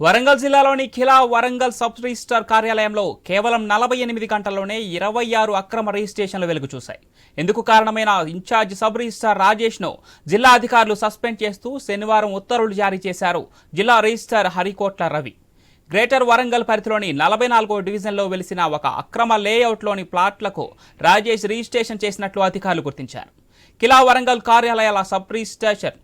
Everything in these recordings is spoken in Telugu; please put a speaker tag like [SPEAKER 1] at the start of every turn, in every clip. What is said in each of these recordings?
[SPEAKER 1] వరంగల్ జిల్లాలోని ఖిలా వరంగల్ సబ్ రిజిస్టార్ కార్యాలయంలో కేవలం నలభై ఎనిమిది గంటల్లోనే ఇరవై ఆరు అక్రమ రిజిస్ట్రేషన్లు వెలుగు చూశాయి ఎందుకు కారణమైన ఇన్ఛార్జ్ సబ్ రిజిస్టార్ రాజేష్ను జిల్లా అధికారులు సస్పెండ్ చేస్తూ శనివారం ఉత్తర్వులు జారీ చేశారు జిల్లా రిజిస్టార్ హరికోట్ల రవి. గ్రేటర్ వరంగల్ పరిధిలోని నలభై నాలుగో డివిజన్లో వెలిసిన ఒక అక్రమ లేఅవుట్లోని ప్లాట్లకు రాజేష్ రిజిస్ట్రేషన్ చేసినట్లు అధికారులు గుర్తించారు. కిలా వరంగల్ కార్యాలయాల సబ్ రిజిస్ట్రేషన్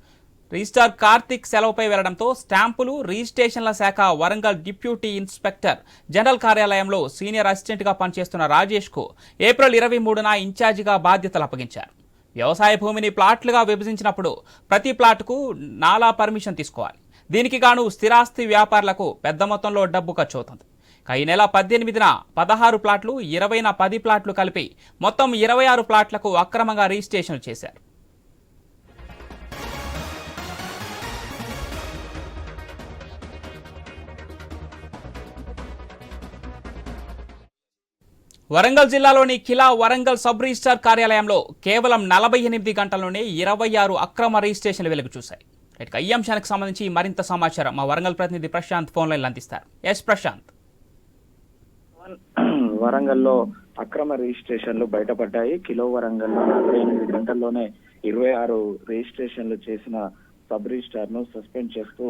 [SPEAKER 1] రిజిస్టార్ కార్తిక్ సెలవుపై వెళ్ళడంతో స్టాంపులు రిజిస్ట్రేషన్ల శాఖ వరంగల్ డిప్యూటీ ఇన్స్పెక్టర్ జనరల్ కార్యాలయంలో సీనియర్ అసిస్టెంట్గా పనిచేస్తున్న రాజేష్కు ఏప్రిల్ ఇరవై మూడున ఇన్ఛార్జిగా బాధ్యతలు అప్పగించారు. వ్యవసాయ భూమిని ప్లాట్లుగా విభజించినప్పుడు ప్రతి ప్లాట్కు నాలా పర్మిషన్ తీసుకోవాలి. దీనికి గాను స్థిరాస్తి వ్యాపారులకు పెద్ద మొత్తంలో డబ్బు ఖర్చు అవుతుంది ఈ నెల పద్దెనిమిదిన పదహారు ప్లాట్లు ఇరవైన పది ప్లాట్లు కలిపి మొత్తం ఇరవై ఆరు ప్లాట్లకు అక్రమంగా రిజిస్ట్రేషన్ చేశారు. వరంగల్ జిల్లాలోని కిలా వరంగల్ సబ్ రిజిస్టార్ కార్యాలయంలో కేవలం నలభై ఎనిమిది గంటల్లోనే ఇరవై ఆరు అక్రమ రిజిస్ట్రేషన్లు వెలుగు చూశాయి. ఇక ఈ అంశానికి సంబంధించి మరింత సమాచారం మా వరంగల్ ప్రతినిధి ప్రశాంత్ ఫోన్ లైన్ అందిస్తారు. ఎస్ ప్రశాంత్.
[SPEAKER 2] వరంగల్లో అక్రమ రిజిస్ట్రేషన్లు బయటపడ్డాయి. కిలో వరంగల్లో నలభై ఎనిమిది గంటల్లోనే ఇరవై ఆరు రిజిస్ట్రేషన్లు చేసిన సబ్ రిజిస్టార్ను సస్పెండ్ చేస్తూ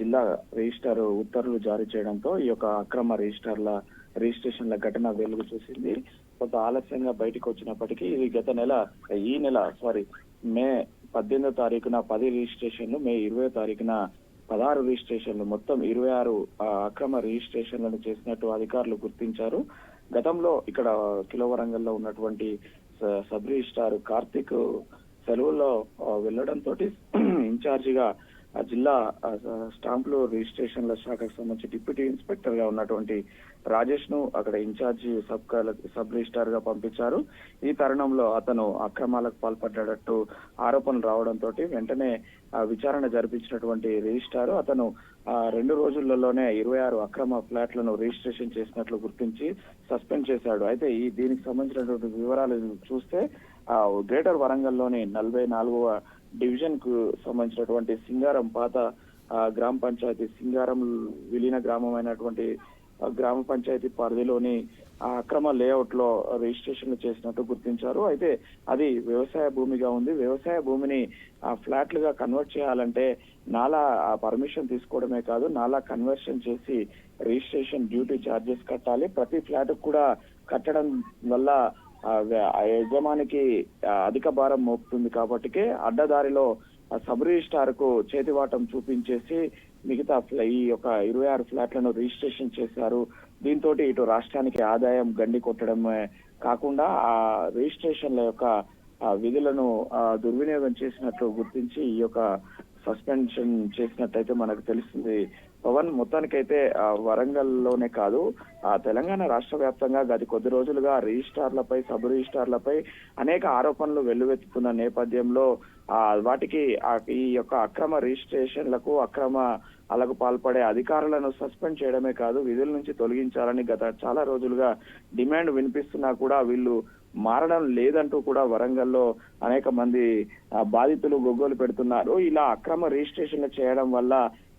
[SPEAKER 2] జిల్లా రిజిస్టార్ ఉత్తర్వులు జారీ చేయడంతో ఈ యొక్క అక్రమ రిజిస్టార్ల రిజిస్ట్రేషన్ల ఘటన వెలుగు చూసింది. కొంత ఆలస్యంగా బయటకు వచ్చినప్పటికీ ఇది గత నెల ఈ నెల సారీ మే పద్దెనిమిదో తారీఖున పది రిజిస్ట్రేషన్లు మే ఇరవై తారీఖున పదహారు రిజిస్ట్రేషన్లు. మొత్తం ఇరవై ఆరు అక్రమ రిజిస్ట్రేషన్లను చేసినట్టు అధికారులు గుర్తించారు. గతంలో ఇక్కడ కిలో వరంగల్లో ఉన్నటువంటి సబ్ రిజిస్టార్ కార్తిక్ సెలవుల్లో వెళ్ళడంతో ఇన్ఛార్జిగా జిల్లా స్టాంపులు రిజిస్ట్రేషన్ల శాఖకు సంబంధించి డిప్యూటీ ఇన్స్పెక్టర్గా ఉన్నటువంటి రాజేష్ను అక్కడ ఇన్ఛార్జి సబ్ సబ్ రిజిస్టార్గా పంపించారు. ఈ తరుణంలో అతను అక్రమాలకు పాల్పడ్డట్టు ఆరోపణలు రావడంతో వెంటనే ఆ, విచారణ జరిపించినటువంటి రిజిస్టార్ అతను ఆ, రెండు రోజులలోనే ఇరవై ఆరు అక్రమ ఫ్లాట్లను రిజిస్ట్రేషన్ చేసినట్లు గుర్తించి సస్పెండ్ చేశాడు. అయితే ఈ దీనికి సంబంధించినటువంటి వివరాలు చూస్తే ఆ, గ్రేటర్ వరంగల్లోని నలభై నాలుగవ డివిజన్కు సంబంధించినటువంటి సింగారం పాత గ్రామ పంచాయతీ సింగారం విలీన గ్రామమైనటువంటి అయినటువంటి గ్రామ పంచాయతీ పరిధిలోని ఆ అక్రమ లేఅవుట్లో రిజిస్ట్రేషన్లు చేసినట్టు గుర్తించారు. అయితే అది వ్యవసాయ భూమిగా ఉంది. వ్యవసాయ భూమిని ఆ ఫ్లాట్లుగా కన్వర్ట్ చేయాలంటే నాలా పర్మిషన్ తీసుకోవడమే కాదు నాలా కన్వర్షన్ చేసి రిజిస్ట్రేషన్ డ్యూటీ ఛార్జెస్ కట్టాలి. ప్రతి ఫ్లాట్ కూడా కట్టడం వల్ల యజమానికి అధిక భారం మోపుతుంది కాబట్టికే అడ్డదారిలో సబ్ రిజిస్టార్కు చేతివాటం చూపించేసి మిగతా ఈ యొక్క ఇరవై ఆరు ఫ్లాట్లను రిజిస్ట్రేషన్ చేశారు. దీంతో ఇటు రాష్ట్రానికి ఆదాయం గండి కొట్టడమే కాకుండా ఆ రిజిస్ట్రేషన్ల యొక్క విధులను దుర్వినియోగం చేసినట్లు గుర్తించి ఈ యొక్క సస్పెన్షన్ చేసినట్టయితే మనకు తెలుస్తుంది. పవన్ మొత్తానికైతే వరంగల్ వరంగల్లోనే కాదు ఆ తెలంగాణ రాష్ట్ర వ్యాప్తంగా గత కొద్ది రోజులుగా రిజిస్టార్లపై సబ్ రిజిస్టార్లపై అనేక ఆరోపణలు వెల్లువెత్తుతున్న నేపథ్యంలో ఆ వాటికి ఈ యొక్క అక్రమ రిజిస్ట్రేషన్లకు అక్రమ అలకు పాల్పడే అధికారులను సస్పెండ్ చేయడమే కాదు విధుల నుంచి తొలగించాలని గత చాలా రోజులుగా డిమాండ్ వినిపిస్తున్నా కూడా వీళ్ళు మారడం లేదంటూ కూడా వరంగల్లో అనేక మంది బాధితులు గొగ్గోలు పెడుతున్నారు. ఇలా అక్రమ రిజిస్ట్రేషన్లు చేయడం వల్ల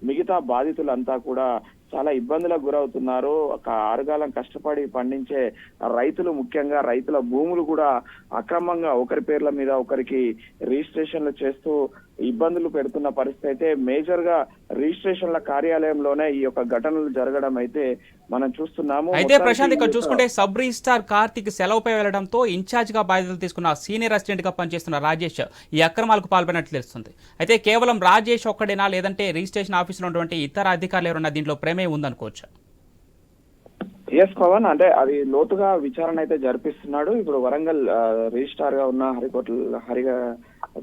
[SPEAKER 2] మిగతా బాధితులంతా కూడా చాలా ఇబ్బందులకు గురవుతున్నారు. ఒక ఆరుగాలం కష్టపడి పండించే రైతులు ముఖ్యంగా రైతుల భూములు కూడా అక్రమంగా ఒకరి పేర్ల మీద ఒకరికి రిజిస్ట్రేషన్లు చేస్తూ ఇబ్బందులు పెడుతున్న పరిస్థితి అయితే మేజర్గా రిజిస్ట్రేషన్ల కార్యాలయంలోనే ఈ యొక్క ఘటనలు జరగడం అయితే మనం చూస్తున్నాము.
[SPEAKER 1] అయితే ప్రశాంత్ ఇక్కడ చూసుకుంటే సబ్ రిజిస్టార్ కార్తిక్ సెలవుపై వెళ్ళడంతో ఇన్ఛార్జ్గా బాధ్యతలు తీసుకున్న సీనియర్ అసిస్టెంట్గా పనిచేస్తున్న రాజేష్ ఈ అక్రమాలకు పాల్పడినట్లు తెలుస్తుంది. అయితే కేవలం రాజేష్ ఒక్కడేనా లేదంటే రిజిస్ట్రేషన్ ఆఫీసులో ఉన్నటువంటి ఇతర అధికారులు ఎవరన్నా దీంట్లో ప్రమేయం ఉందనుకోవచ్చు?
[SPEAKER 2] ఎస్ పవన్. అంటే అది లోతుగా విచారణ అయితే జరిపిస్తున్నాడు. ఇప్పుడు వరంగల్ ఆ, రిజిస్ట్రార్గా ఉన్న హరికోట్ల హరిగా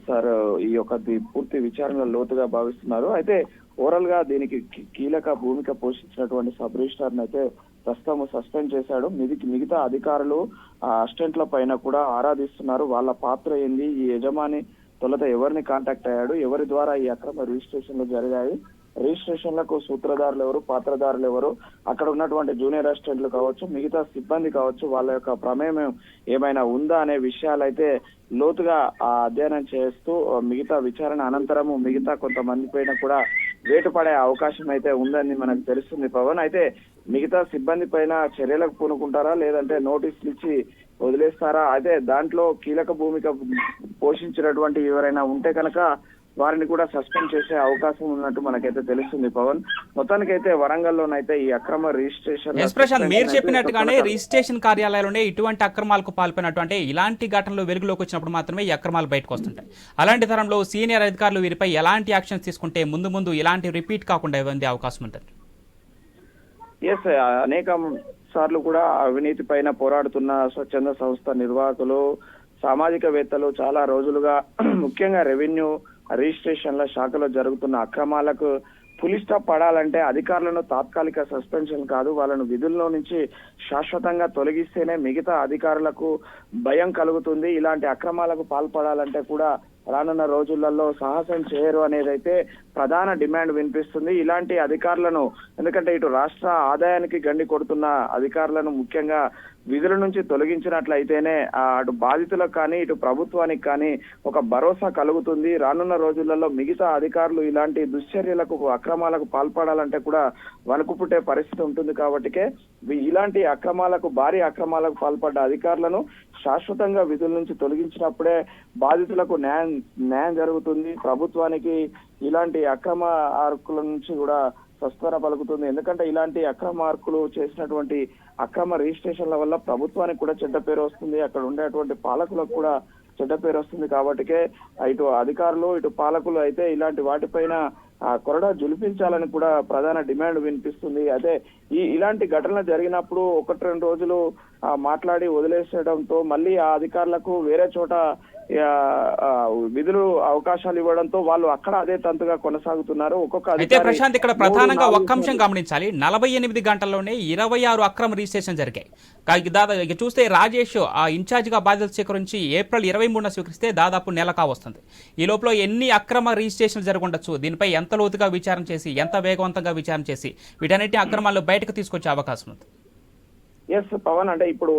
[SPEAKER 2] సార్ ఈ యొక్క ది- పూర్తి విచారణ లోతుగా భావిస్తున్నారు. అయితే ఓవరాల్గా దీనికి కీలక భూమిక పోషించినటువంటి సబ్ రిజిస్ట్రార్ అయితే ప్రస్తుతం సస్పెండ్ చేశాడు. మిగతా అధికారులు ఆ అసిస్టెంట్ల పైన కూడా ఆరాధిస్తున్నారు. వాళ్ళ పాత్ర ఏంది? ఈ యజమాని తొలత ఎవరిని కాంటాక్ట్ అయ్యాడు? ఎవరి ద్వారా ఈ అక్రమ రిజిస్ట్రేషన్లు జరిగాయి? రిజిస్ట్రేషన్లకు సూత్రధారులు ఎవరు పాత్రధారులు ఎవరు అక్కడ ఉన్నటువంటి జూనియర్ అసిస్టెంట్లు కావచ్చు మిగతా సిబ్బంది కావచ్చు వాళ్ళ యొక్క ప్రమేయం ఏమైనా ఉందా అనే విషయాలైతే లోతుగా ఆ అధ్యయనం చేస్తూ మిగతా విచారణ అనంతరము మిగతా కొంతమంది పైన కూడా వేటు పడే అవకాశం అయితే ఉందని మనకు తెలుస్తుంది పవన్. అయితే మిగతా సిబ్బంది పైన చర్యలకు పూనుకుంటారా? లేదంటే నోటీసులు ఇచ్చి వదిలేస్తారా? అయితే దాంట్లో కీలక భూమిక పోషించినటువంటి ఎవరైనా ఉంటే కనుక వారిని కూడా సస్పెండ్ చేసే అవకాశం ఉన్నట్టు మనకైతే తెలుస్తుంది పవన్. మొత్తానికైతే వరంగల్లోనైతే ఈ అక్రమ రిజిస్ట్రేషన్
[SPEAKER 1] ప్రశాంత్ మీరు చెప్పినట్టుగానే రిజిస్ట్రేషన్ కార్యాలయాల్లోనే ఇటువంటి అక్రమాలకు పాల్పడినట్టు అంటే ఇలాంటి ఘటనలు వెలుగులోకి వచ్చినప్పుడు మాత్రమే ఈ అక్రమాలు బయటకు వస్తుంటాయి. అలాంటి తరంలో సీనియర్ అధికారులు వీరిపై ఎలాంటి యాక్షన్స్ తీసుకుంటే ముందు ముందు ఇలాంటి రిపీట్ కాకుండా ఇవ్వండి అవకాశం ఉంటుంది?
[SPEAKER 2] ఎస్ అనేక సార్లు కూడా అవినీతి పైన పోరాడుతున్న స్వచ్ఛంద సంస్థ నిర్వాహకులు సామాజికవేత్తలు చాలా రోజులుగా ముఖ్యంగా రెవెన్యూ రిజిస్ట్రేషన్ల శాఖలో జరుగుతున్న అక్రమాలకు పులి స్టాప్ పడాలంటే అధికారులను తాత్కాలిక సస్పెన్షన్ కాదు వాళ్ళను విధుల్లో నుంచి శాశ్వతంగా తొలగిస్తేనే మిగతా అధికారులకు భయం కలుగుతుంది. ఇలాంటి అక్రమాలకు పాల్పడాలంటే కూడా రానున్న రోజులలో సాహసం చేయరు అనేది అయితే ప్రధాన డిమాండ్ వినిపిస్తుంది. ఇలాంటి అధికారులను ఎందుకంటే ఇటు రాష్ట్ర ఆదాయానికి గండి కొడుతున్న అధికారులను ముఖ్యంగా విధుల నుంచి తొలగించినట్లయితేనే అటు బాధితులకు కానీ ఇటు ప్రభుత్వానికి కానీ ఒక భరోసా కలుగుతుంది. రానున్న రోజులలో మిగతా అధికారులు ఇలాంటి దుశ్చర్యలకు అక్రమాలకు పాల్పడాలంటే కూడా వణుకుపుట్టే పరిస్థితి ఉంటుంది కాబట్టికే ఇలాంటి అక్రమాలకు భారీ అక్రమాలకు పాల్పడ్డ అధికారులను శాశ్వతంగా విధుల నుంచి తొలగించినప్పుడే బాధితులకు న్యాయం న్యాయం జరుగుతుంది. ప్రభుత్వానికి ఇలాంటి అక్రమ ఆర్కుల నుంచి కూడా స్వస్థర పలుకుతుంది. ఎందుకంటే ఇలాంటి అక్రమ మార్కులు చేసినటువంటి అక్రమ రిజిస్ట్రేషన్ల వల్ల ప్రభుత్వానికి కూడా చెడ్డ పేరు వస్తుంది. అక్కడ ఉండేటువంటి పాలకులకు కూడా చెడ్డ పేరు వస్తుంది కాబట్టికే ఇటు అధికారులు ఇటు పాలకులు అయితే ఇలాంటి వాటిపైన కొరడ కొరడా జులిపించాలని కూడా ప్రధాన డిమాండ్ వినిపిస్తుంది. అదే ఈ ఇలాంటి ఘటనలు జరిగినప్పుడు ఒకటి రెండు రోజులు మాట్లాడి వదిలేసేయడంతో మళ్ళీ ఆ అధికారులకు వేరే చోట విధులు అవకాశాలు ఇవ్వడంతో వాళ్ళు అక్కడ అదే తంతుగా కొనసాగుతున్నారు. ఒక్కొక్క
[SPEAKER 1] అయితే ప్రశాంత్ ఇక్కడ ప్రధానంగా ఒక్క అంశం గమనించాలి. నలభై ఎనిమిది గంటల్లోనే ఇరవై ఆరు అక్రమ రిజిస్ట్రేషన్ జరిగాయి. దాదాపు చూస్తే రాజేష్ ఆ ఇన్ఛార్జిగా బాధ్యతలు స్వీకరించి ఏప్రిల్ ఇరవై మూడున స్వీకరిస్తే దాదాపు నెల కావస్తుంది ఈ లోపల ఎన్ని అక్రమ రిజిస్ట్రేషన్లు జరగundొచ్చు దీనిపై ఎంత లోతుగా విచారణ చేసి ఎంత వేగవంతంగా విచారణ చేసి వీటన్నిటి అక్రమాలు బయటకు తీసుకొచ్చే అవకాశం ఉంది.
[SPEAKER 2] ఎస్ పవన్ అంటే ఇప్పుడు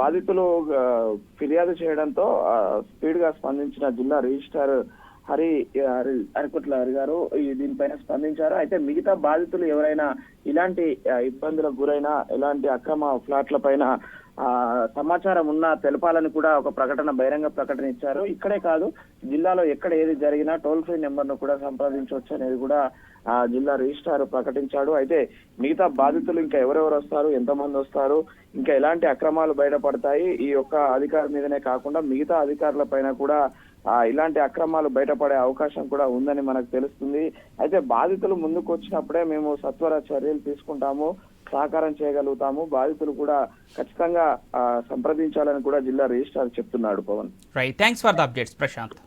[SPEAKER 2] బాధితులు ఫిర్యాదు చేయడంతో స్పీడ్గా స్పందించిన జిల్లా రిజిస్ట్రార్ హరి హరి హరికుట్ల హరి గారు దీనిపైన స్పందించారు. అయితే మిగతా బాధితులు ఎవరైనా ఇలాంటి ఇబ్బందులకు గురైనా ఇలాంటి అక్రమ ఫ్లాట్ల పైన సమాచారం ఉన్నా తెలపాలని కూడా ఒక ప్రకటన బహిరంగ ప్రకటన ఇచ్చారు. ఇక్కడే కాదు జిల్లాలో ఎక్కడ ఏది జరిగినా టోల్ ఫ్రీ నెంబర్ను కూడా సంప్రదించవచ్చు అనేది కూడా ఆ జిల్లా రిజిస్ట్రార్ ప్రకటించాడు. అయితే మిగతా బాధితులు ఇంకా ఎవరెవరు వస్తారు ఎంతమంది వస్తారు ఇంకా ఎలాంటి అక్రమాలు బయటపడతాయి ఈ యొక్క అధికారి మీదనే కాకుండా మిగతా అధికారుల పైన కూడా ఆ ఇలాంటి అక్రమాలు బయటపడే అవకాశం కూడా ఉందని మనకు తెలుస్తుంది. అయితే బాధితులు ముందుకు వచ్చినప్పుడే మేము సత్వర చర్యలు తీసుకుంటాము. సహకారం చేయగలుగుతాము. బాధితులు కూడా ఖచ్చితంగా సంప్రదించాలని కూడా జిల్లా రిజిస్ట్రార్ చెప్తున్నాడు Pavan.
[SPEAKER 1] Right thanks for the updates Prashanth